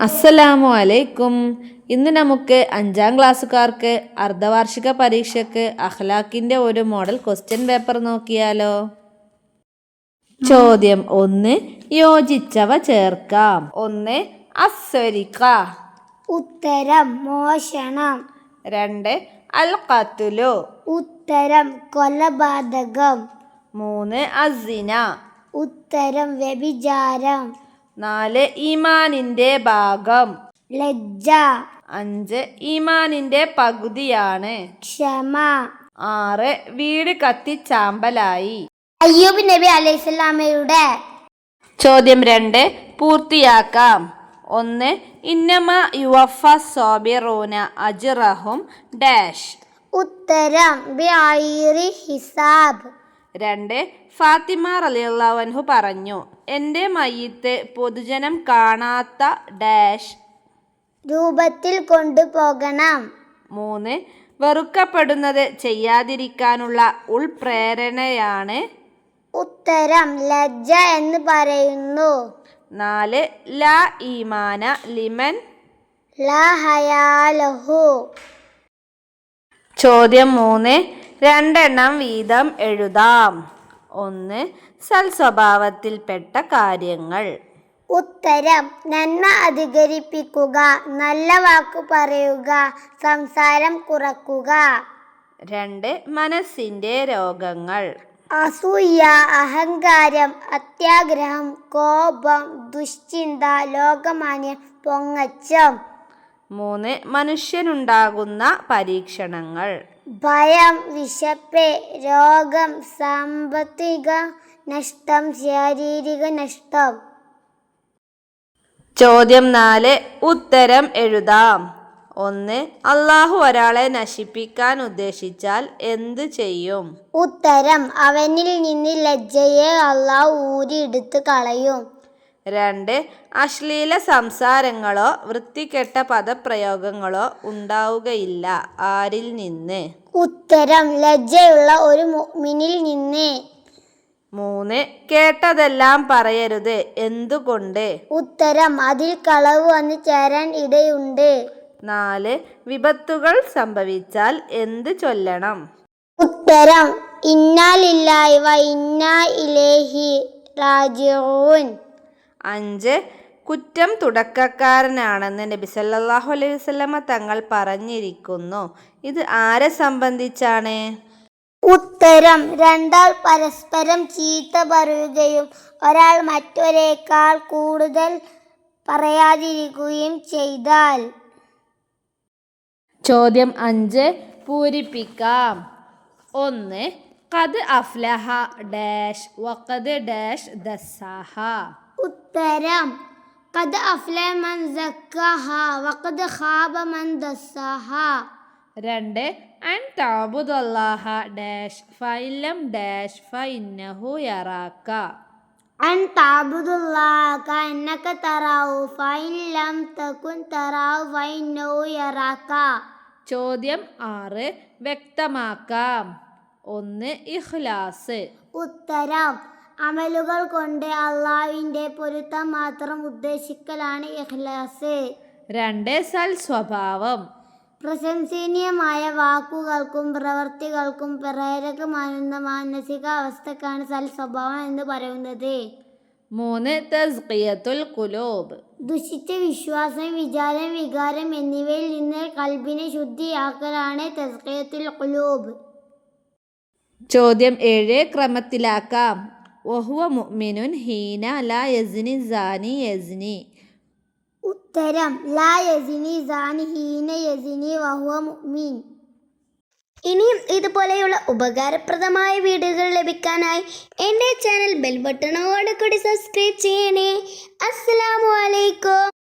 അസ്സലാമു അലൈക്കും. ഇന്ന് നമുക്ക് അഞ്ചാം ക്ലാസ്സുകാർക്ക് അർദ്ധവാർഷിക പരീക്ഷയ്ക്ക് അഖ്ലാഖിന്റെ ഒരു മോഡൽ ക്വസ്റ്റ്യൻ പേപ്പർ നോക്കിയാലോ. ചോദ്യം ഒന്ന് യോജിച്ചവ ചേർക്കാം. ഒന്ന് അസ്വരിക്ക. ഉത്തരം മോഷണം. രണ്ട് അൽ ഉത്തരം കൊലപാതകം. മൂന്ന് അസിന. ഉത്തരം വ്യഭിചാരം. നാല് ഈമാനിന്റെ ഭാഗം. ലജ്ജ. അഞ്ച് ഈമാനിന്റെ പകുതിയാണ്. ക്ഷമ. ആറ് വീട് കത്തി ചാമ്പലായി. അയ്യൂബ് നബി അലൈഹിസ്ലാമയുടെ ചോദ്യം രണ്ട് പൂർത്തിയാക്കാം. ഒന്ന് ഇന്നമ യുവഫ സോബിറൂന അജ്റഹും ഡാഷ്. ഉത്തരം ഹിസാബ്. രണ്ട് ഫാത്തിമ റലിയുള്ളവൻഹു പറഞ്ഞു എന്റെ മയ്യത്ത് പൊതുജനം കാണാത്ത ഡാഷ് രൂപത്തിൽ കൊണ്ടുപോകണം മൂന്ന് വെറുക്കപ്പെടുന്നത് ചെയ്യാതിരിക്കാനുള്ള ഉൾപ്രേരണയാണ് ഉത്തരം ലജ്ജ എന്ന് പറയുന്നു. നാല് ലാ ഈമാന ലിമൻ ലാ ഹയാലഹു. ചോദ്യം മൂന്ന് രണ്ടെണ്ണം വീതം എഴുതാം. ഒന്ന് സൽസ്വഭാവത്തിൽപ്പെട്ട കാര്യങ്ങൾ. ഉത്തരം നന്മ അധികരിപ്പിക്കുക നല്ല വാക്കു പറയുക സംസാരം കുറക്കുക. രണ്ട് മനസ്സിന്റെ രോഗങ്ങൾ. അസൂയ അഹങ്കാരം അത്യാഗ്രഹം കോപം ദുശ്ചിന്ത ലോകമാന്യം പൊങ്ങച്ചം. മൂന്ന് മനുഷ്യനുണ്ടാകുന്ന പരീക്ഷണങ്ങൾ. ഭയം വിശപ്പ് രോഗം സാമ്പത്തിക നഷ്ടം ശാരീരിക നഷ്ടം. ചോദ്യം നാല് ഉത്തരം എഴുതാം. ഒന്ന് അള്ളാഹു ഒരാളെ നശിപ്പിക്കാൻ ഉദ്ദേശിച്ചാൽ എന്ത് ചെയ്യും? ഉത്തരം അവനിൽ നിന്ന് ലജ്ജയെ അള്ളാഹ് ഊരിയെടുത്ത് കളയും. രണ്ട് അശ്ലീല സംസാരങ്ങളോ വൃത്തികെട്ട പദപ്രയോഗങ്ങളോ ഉണ്ടാവുകയില്ല. ആരിൽ നിന്ന്? ഉത്തരം ലജ്ജയുള്ള ഒരു മുഅ്മിനിൽ നിന്ന്. മൂന്ന് കേട്ടതെല്ലാം പറയരുത്. എന്തുകൊണ്ട്? ഉത്തരം അതിൽ കളവ് വന്നു ചേരാൻ ഇടയുണ്ട്. നാല് വിപത്തുകൾ സംഭവിച്ചാൽ എന്ത് ചൊല്ലണം? ഉത്തരം ഇന്നാലില്ലായ്വ വ ഇന്നാ ഇലേഹി റാജിഊൻ. അഞ്ച് കുറ്റം തുടക്കക്കാരനാണെന്ന് നബി സല്ലല്ലാഹു അലൈഹി വസല്ലമ തങ്ങൾ പറഞ്ഞിരിക്കുന്നു. ഇത് ആരെ സംബന്ധിച്ചാണ്? ഉത്തരം രണ്ടാൾ പരസ്പരം ചീത്ത പറയുകയും ഒരാൾ മറ്റൊരേക്കാൾ കൂടുതൽ പറയാതിരിക്കുകയും ചെയ്താൽ. ചോദ്യം അഞ്ച് പൂരിപ്പിക്കാം. ഒന്ന് കത് അഫ്ലഹ ഡാഷ് വഖദ് ഡാഷ് ദസ്സാഹ. ഉത്തരം. കത് അഫ്ലെ മൻ സക്കഹ വഖദ് ഖാബ മൻ ദസ്സാഹ. രണ്ട് അൻ താബുദല്ലാഹ ഡാഷ് ഫൈലം ഡാഷ് ഫൈന്നഹു യറാക്ക. അൻ താബുദുല്ലാഹ കഅന്നക തറാഹു ഫൈലം തകുൻ തറാഹു ഫൈന്നഹു യറാക ചോദ്യം ആറ് വ്യക്തമാക്കാം. ഒന്ന് ഇഖ്ലാസ്. ഉത്തരം. അമലുകൾ കൊണ്ട് അള്ളാവിന്റെ പൊരുത്തം മാത്രം ഉദ്ദേശിക്കലാണ് ഇഖ്ലാസ്. രണ്ട് സൽ സ്വഭാവം. പ്രശംസനീയമായ വാക്കുകൾക്കും പ്രവർത്തികൾക്കും പ്രേരകമാകുന്ന മാനസിക അവസ്ഥക്കാണ് സൽ സ്വഭാവം എന്ന് പറയുന്നത്. മൂന്ന് തസ്കിയത്തുൽ കുലൂബ് ദുഷിച്ച വിശ്വാസം വിചാരം വികാരം എന്നിവയിൽ നിന്ന് കൽബിനെ ശുദ്ധിയാക്കലാണ് തസ്കിയത്തുൽ ഖുലൂബ്. ചോദ്യം ഏഴ് ക്രമത്തിലാക്കാം. വഹുവ മുഅ്മിനുൻ ഹീന ലാ യസ്നി സാനി യസ്നി. ഉത്തരം ലാ യസ്നി സാനി ഹീന യസ്നി വഹുവ മുഅ്മിൻ. ഇനിയും ഇതുപോലെയുള്ള ഉപകാരപ്രദമായ വീഡിയോകൾ ലഭിക്കാനായി എന്റെ ചാനൽ ബെൽ ബട്ടണോട് കൂടി സബ്സ്ക്രൈബ് ചെയ്യണേ. അസ്സലാമു അലൈക്കും.